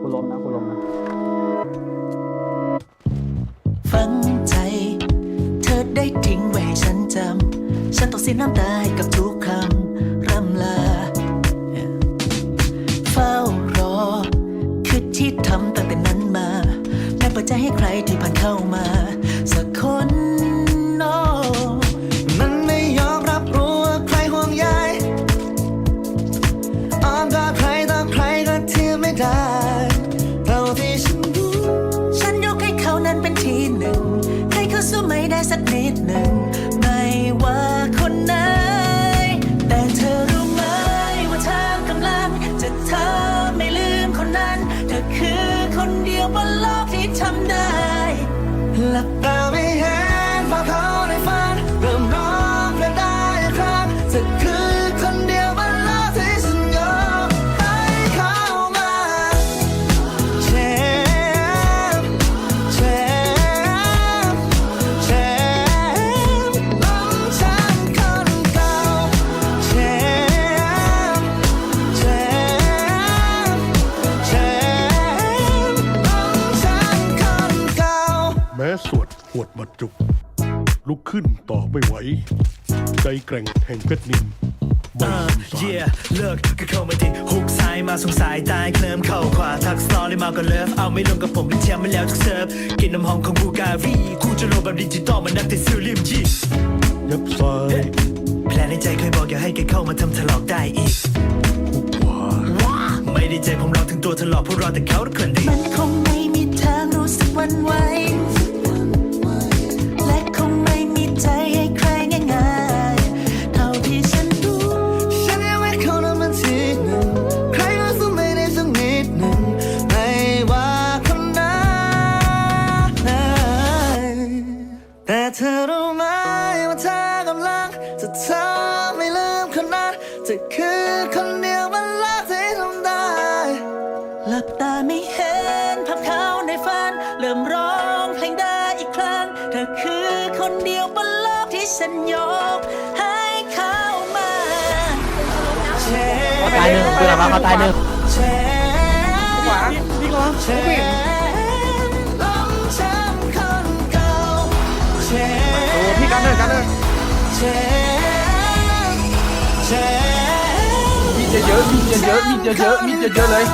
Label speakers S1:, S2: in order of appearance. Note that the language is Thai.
S1: กูล้มนะกูล้มนะ
S2: ฝังใจ เธอได้ทิ้งไว้ให้ฉันจำ ฉันต้องเสียน้ำตาให้กับทุกคำร่ำลา เฝ้ารอ คือที่ทำตั้งแต่นั้นมา ไม่เปิดใจให้ใครที่ผ่านเข้ามา สักคน นิดหนึ่ง ไม่ว่าคนไหน แต่เธอรู้ไหมว่าเธอกำลัง จะเธอไม่ลืมคนนั้น เธอคือคนเดียวบนโลกที่ทำได้ ว
S3: ดหวดมาจุก ลุกขึ้นต่อไม่ไหว ใจแกร่งแห่งเพชรนินไม่สงสาร
S4: เย่เลิกก็เข้ามาดิฮุกซ้ายมาสงสายตายเคลิ้มเข้าขวาทักสตอรี่มาก็เลิฟเอาไม่ลงกับผมเป็นแชมป์ไม่แล้วทุกเซิร์ฟกินน้ำหอมของบูการีคู่จะโลแบบดิจิตอลมันนักแต่ซิลิมจี
S3: ยับซ้าย
S4: แพลนในใจเคยบอกอย่าให้แกเข้ามาทำทะเลาะได้อีก
S3: หุกขวา
S4: ไม่ได้ใจผมรอถึงตัวทะเลาะเพราะรอแต่เขาทุกคนดี
S2: มันคงไม่ ธอรู้ไหมว่าเธอกำลัง จะเธอไม่ลืมคนนั้นเธอคือคนเดียวบนโลกที่ทำได้ หลับตาไม่เห็นภาพเขาในฝัน เริ่มร้องเพลงได้อีกครั้ง เธอคือคนเดียวบนโลกที่ฉันยกให้เขามาแชร์
S1: เขาตายหนึ่งเพื่อนมาเขาตายหนึ่ง
S2: แชร์ขวาพี่กองแอ้
S1: พี่กันเลยกันเลย
S2: แชร์แชร์
S1: มีเยอะๆมีเยอะๆมีเยอะๆมีเยอะๆเลย